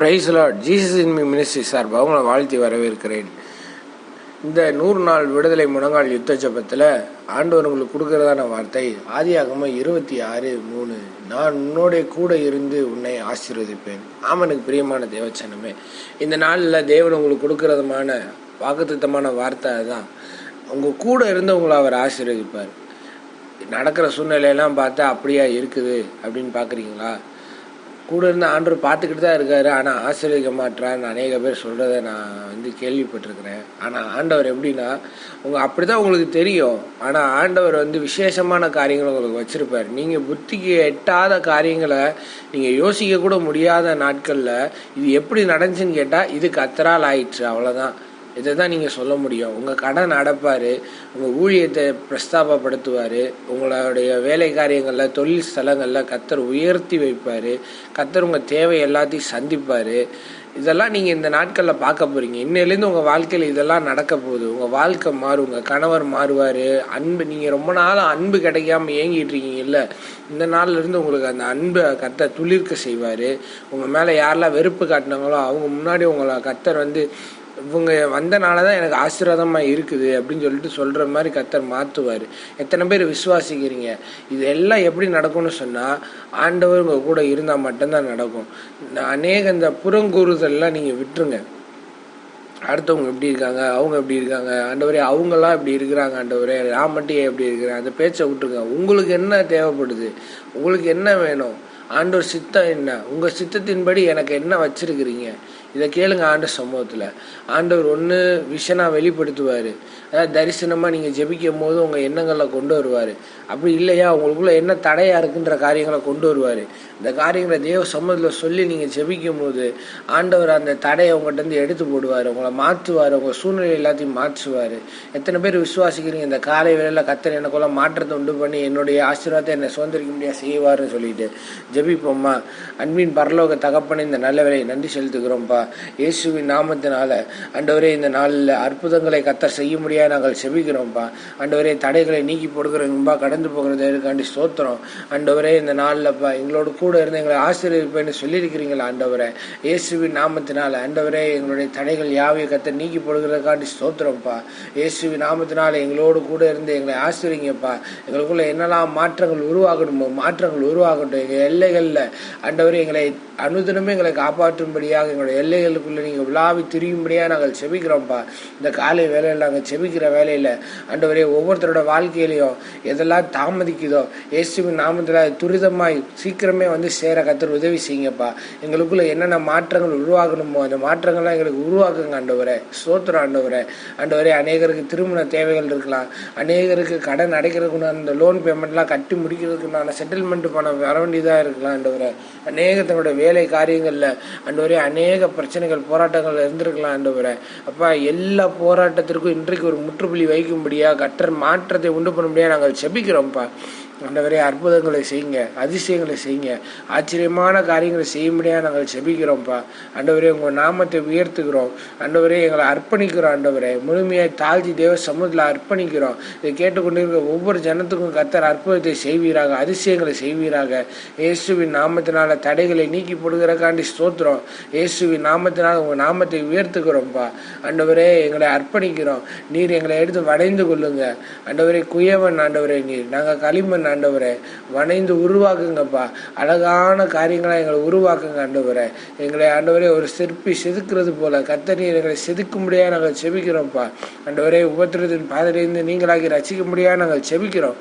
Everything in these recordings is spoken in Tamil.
Praise lord Jesus in me ministry சார்பாக உங்களை வாழ்த்தி வரவேற்கிறேன். இந்த நூறு நாள் விடுதலை முழங்கால் யுத்த ஜபத்தில் ஆண்டவர் உங்களுக்கு கொடுக்கறதான வார்த்தை. ஆதியாகமாக இருபத்தி ஆறு மூணு. நான் உன்னோட கூட இருந்து உன்னை ஆசீர்வதிப்பேன். ஆமனுக்கு பிரியமான தேவச்சனமே. இந்த நாளில் தேவன் உங்களுக்கு கொடுக்கறதுமான வாக்குத்தமான வார்த்தை அதுதான். உங்கள் கூட இருந்தவங்களை அவர் ஆசீர்வதிப்பார். நடக்கிற சூழ்நிலையெல்லாம் பார்த்தா அப்படியா இருக்குது அப்படின்னு பார்க்குறீங்களா? கூட இருந்து ஆண்டவர் பார்த்துக்கிட்டு தான் இருக்காரு. ஆனால் ஆசீர்வதிக்க மாட்டான்னு அநேக பேர் சொல்கிறத நான் வந்து கேள்விப்பட்டிருக்கிறேன். ஆனால் ஆண்டவர் எப்படின்னா உங்கள் அப்படி தான் உங்களுக்கு தெரியும். ஆனால் ஆண்டவர் வந்து விசேஷமான காரியங்களை உங்களுக்கு வச்சுருப்பார். நீங்கள் புத்திக்கு எட்டாத காரியங்களை நீங்கள் யோசிக்க கூட முடியாத நாட்களில் இது எப்படி நடந்துச்சுன்னு கேட்டால் இது கத்தரால் ஆயிடுச்சு அவ்வளோதான் இதை தான் நீங்கள் சொல்ல முடியும். உங்கள் கடன் அடைப்பார் உங்கள் ஊழியத்தை பிரஸ்தாபப்படுத்துவார் உங்களுடைய வேலை காரியங்களில் தொழில் ஸ்தலங்களில் கத்தர் உயர்த்தி வைப்பார் கத்தர் உங்கள் தேவை எல்லாத்தையும் சந்திப்பார். இதெல்லாம் நீங்கள் இந்த நாட்களில் பார்க்க போகிறீங்க இன்னிலேருந்து உங்கள் வாழ்க்கையில் இதெல்லாம் நடக்க போகுது. உங்கள் வாழ்க்கை மாறும். உங்கள் கணவர் மாறுவார். அன்பு நீங்கள் ரொம்ப நாள் அன்பு கிடைக்காம ஏங்கிட்டு இருக்கீங்கல்ல இந்த நாள்லேருந்து உங்களுக்கு அந்த அன்பை கத்தை துளிர்க்க செய்வார். உங்கள் மேலே யாரெல்லாம் வெறுப்பு காட்டினாங்களோ அவங்க முன்னாடி உங்களை கத்தர் வந்து இவங்க வந்தனால தான் எனக்கு ஆசீர்வாதமாக இருக்குது அப்படின்னு சொல்லிட்டு சொல்கிற மாதிரி கத்தர் மாற்றுவார் எத்தனை பேர் விசுவாசிக்கிறீங்க? இது எல்லாம் எப்படி நடக்கும்னு சொன்னால் ஆண்டவர் உங்கள் கூட இருந்தால் மட்டும்தான் நடக்கும். அநேக இந்த புறங்கூறுதல்லாம் நீங்கள் விட்டுருங்க. அடுத்தவங்க எப்படி இருக்காங்க? அவங்க எப்படி இருக்காங்க? ஆண்டவரே அவங்களாம் எப்படி இருக்கிறாங்க? ஆண்டவரே நான் மட்டும் ஏன் எப்படி இருக்கிறேன்? அந்த பேச்சை விட்டுருங்க. உங்களுக்கு என்ன தேவைப்படுது? உங்களுக்கு என்ன வேணும்? ஆண்டவர் சித்தம் என்ன? உங்கள் சித்தத்தின்படி எனக்கு என்ன வச்சிருக்கிறீங்க? இதை கேளுங்க ஆண்ட சமூகத்தில். ஆண்டவர் ஒன்று விஷனாக வெளிப்படுத்துவார். அதாவது தரிசனமாக நீங்கள் ஜெபிக்கும் போது உங்கள் எண்ணங்களை கொண்டு வருவார். அப்படி இல்லையா? உங்களுக்குள்ள என்ன தடையாக இருக்குன்ற காரியங்களை கொண்டு வருவார். இந்த காரியங்களை தேவ சமூகத்தில் சொல்லி நீங்கள் ஜெபிக்கும் போது ஆண்டவர் அந்த தடையை உங்கள்கிட்ட எடுத்து போடுவார். உங்களை மாற்றுவார் உங்கள் சூழ்நிலை எல்லாத்தையும் மாற்றுவார். எத்தனை பேர் விசுவாசிக்கிறீங்க? இந்த காலை வேளையில் கத்தர் எனக்குள்ள மாற்றத்தை உண்டு பண்ணி என்னுடைய ஆசீர்வாதத்தை என்னை சுதந்திரிக்க முடியாது செய்வார்னு சொல்லிட்டு ஜெபிப்போம்மா. அன்பின் பரலோக தகப்பனை இந்த நல்ல வேலையை நன்றி செலுத்துகிறோம்ப்பா. இயேசுவின் நாமத்தினால. ஆண்டவரே இந்த நாளில் அற்புதங்களை கத்தர் செய்ய முடியாது நாங்கள் செபிக்கிறோம்ப்பா ஆண்டவரே தடைகளை நீக்கி போடுகிறோம்பா. கடந்து போகிறதுக்காண்டி ஸ்தோத்திரம். ஆண்டவரே இந்த நாளில்ப்பா எங்களோட கூட இருந்து எங்களை ஆசிரியப்பேன்னு சொல்லியிருக்கிறீங்களா ஆண்டவரே? இயேசுவின் நாமத்தினால. ஆண்டவரே எங்களுடைய தடைகள் யாவை கத்தர் நீக்கி போடுகிறதுக்காண்டி ஸ்தோத்திரம்ப்பா இயேசுவின் நாமத்தினால எங்களோடு கூட இருந்து எங்களை ஆசிரியங்கப்பா. எங்களுக்குள்ள என்னெல்லாம் மாற்றங்கள் உருவாகணுமோ மாற்றங்கள் உருவாகட்டும். எங்கள் எல்லைகளில் ஆண்டவரே எங்களை அனுதினமே எங்களை காப்பாற்றும்படியாக எங்களுடைய எல்லைகளுக்குள்ளே நீங்கள் விழாவி திரியும்படியாக நாங்கள் செபிக்கிறோம்ப்பா. இந்த காலை வேலையில் நாங்கள் செபிக்கிற வேலையில் ஆண்டவரே ஒவ்வொருத்தரோட வாழ்க்கையிலையும் எதெல்லாம் தாமதிக்குதோ இயேசுவின் நாமத்தில் துரிதமாய் சீக்கிரமே வந்து சேர கத்தர் உதவி செய்யுங்கப்பா. எங்களுக்குள்ளே என்னென்ன மாற்றங்கள் உருவாகணுமோ அந்த மாற்றங்கள்லாம் எங்களுக்கு உருவாக்குங்க ஆண்டவரே. சோத்திரம் ஆண்டவரே. ஆண்டவரே அநேகருக்கு திருமண தேவைகள் இருக்கலாம். அநேகருக்கு கடன் அடைக்கிறதுக்குன்னு அந்த லோன் பேமெண்ட்லாம் கட்டி முடிக்கிறதுக்குண்டான செட்டில்மெண்ட் பணம் வர வேண்டியதாக இருக்கலாம் ஆண்டவரே. அநேக தன்னோட வேலை காரியங்களில் ஆண்டவரே அநேக பிரச்சனைகள் போராட்டங்கள் இருந்திருக்கலாம் ஆண்டவரே அப்பா எல்லா போராட்டத்திற்கும் இன்றைக்கு ஒரு முற்றுப்புள்ளி வைக்கும்படியாக கட்டர் மாற்றத்தை உண்டு பண்ணும்படியாக நாங்கள் செபிக்கிறோம்ப்பா. ஆண்டவரே அற்புதங்களை செய்யுங்க அதிசயங்களை செய்யுங்க. ஆச்சரியமான காரியங்களை செய்யும்படியாக நாங்கள் செபிக்கிறோம்ப்பா ஆண்டவரே உங்கள் நாமத்தை உயர்த்துக்கிறோம் ஆண்டவரே எங்களை அர்ப்பணிக்கிறோம் ஆண்டவரே. முழுமையாக தாழ்த்தி தேவ சமூகத்தில் அர்ப்பணிக்கிறோம். இதை கேட்டுக்கொண்டிருக்கிற ஒவ்வொரு ஜனத்துக்கும் கத்தர் அற்புதத்தை செய்வீராக அதிசயங்களை செய்வீராக. இயேசுவின் நாமத்தினால தடைகளை நீக்கி போடுகிறக்காண்டி ஸ்தோத்திரம். இயேசுவின் நாமத்தினால் உங்கள் நாமத்தை உயர்த்துக்கிறோம்ப்பா ஆண்டவரே எங்களை அர்ப்பணிக்கிறோம். நீர் எங்களை எடுத்து வடைந்து கொள்ளுங்க. ஆண்டவரே குயவன் ஆண்டவரே நீர். நாங்கள் களிமண் ஆண்டவரே. வணைந்து உருவாக்குங்கப்பா. அழகான காரியங்களை எங்களை உருவாக்குங்க ஆண்டவரே. எங்களை ஆண்டவரே ஒரு சிற்பி செதுக்கிறது போல கத்தனீர் எங்களை செதுக்கும்படியாக நாங்கள் செபிக்கிறோம்ப்பா. ஆண்டவரே உபத்திரத்தின் பாதையிலிருந்து நீங்களாகி ரசிக்க முடியாது நாங்கள் செபிக்கிறோம்.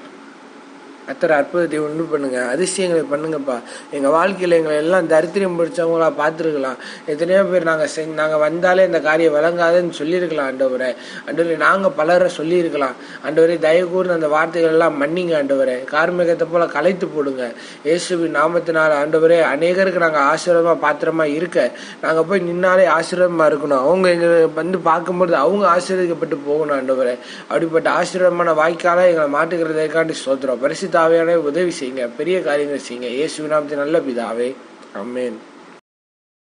அத்தனை அற்புதத்தை உண்டு பண்ணுங்க அதிசயங்களை பண்ணுங்கப்பா. எங்கள் வாழ்க்கையில் எங்களை எல்லாம் தரித்திரம் பிடிச்சவங்களா பார்த்துருக்கலாம். எத்தனையோ பேர் நாங்கள் செஞ்சு நாங்கள் வந்தாலே இந்த காரியம் விளங்காதுன்னு சொல்லியிருக்கலாம் ஆண்டவரை. ஆண்டவரே நாங்கள் பலரை சொல்லியிருக்கலாம். ஆண்டவரே தயவு கூர்ந்து அந்த வார்த்தைகள் எல்லாம் மன்னிங்க ஆண்டவரை. கார்மிகத்தை போல கலைத்து போடுங்க. இயேசுவின் நாமத்தினால் ஆண்டவரே அநேகருக்கு நாங்கள் ஆசீர்வாதமாக பாத்திரமாக இருக்க. நாங்கள் போய் நின்னாலே ஆசீர்வாதமாக இருக்கணும். அவங்க எங்களை வந்து பார்க்கும்போது அவங்க ஆசீர்வதிக்கப்பட்டு போகணும் ஆண்டவரை. அப்படிப்பட்ட ஆசீர்வாதமான வாய்க்கால எங்களை மாட்டுகிறதைக்காண்டி சோத்திரம் பரிசுத்த ஆவியான உதவி செய்யுங்க. பெரிய காரியங்களை செய்யுங்க. இயேசு நாமத்தின் நல்ல பிதாவே. அம்மேன்